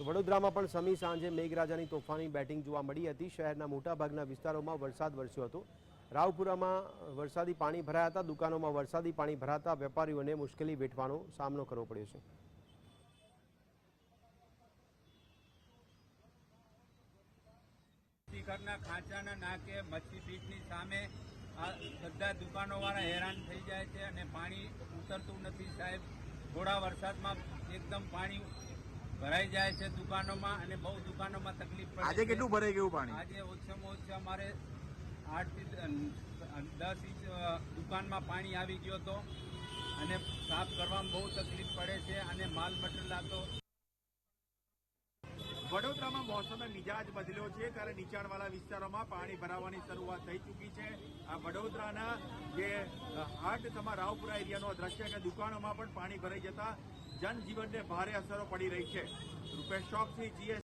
તો વડોદરામાં પણ સમી સાંજે મેઘરાજાની તોફાની બેટિંગ જોવા મળી હતી. શહેરના મોટાભાગના વિસ્તારોમાં વરસાદ વરસ્યો હતો. રાવપુરામાં વરસાદી પાણી ભરાયા હતા. દુકાનોમાં વરસાદી પાણી ભરાતા વેપારીઓને મુશ્કેલી વેઠવાનો સામનો કરવો પડ્યો છે. શિખરના ખાંચાના નાકે મચ્છી બીચની સામે બધા દુકાનોવાળા હેરાન થઈ જાય છે અને પાણી ઉતરતું નથી સાહેબ. થોડા વરસાદમાં એકદમ પાણી ભરાઈ જાય છે દુકાનોમાં અને બહુ દુકાનોમાં તકલીફ પડે આજે કેટલું ભરાઈ ગયું પાણી? આજે ઓછામાં ઓછું અમારે આઠથી દસ ઇંચ દુકાનમાં પાણી આવી ગયો હતો. અને સાફ કરવામાં બહુ તકલીફ પડે છે અને માલ મટીરિયલ તો વડોદરામાં મોસમે મિજાજ બદલ્યો છે. ત્યારે નીચાણવાળા વિસ્તારોમાં પાણી ભરાવાની શરૂઆત થઈ ચૂકી છે. આ વડોદરાના જે હાટ તમા રાવપુરા એરિયાનો દ્રશ્ય કે દુકાનોમાં પણ પાણી ભરાઈ જતા જનજીવનને ભારે અસરો પડી રહી છે. રૂપેશ ચોકથી જીએસ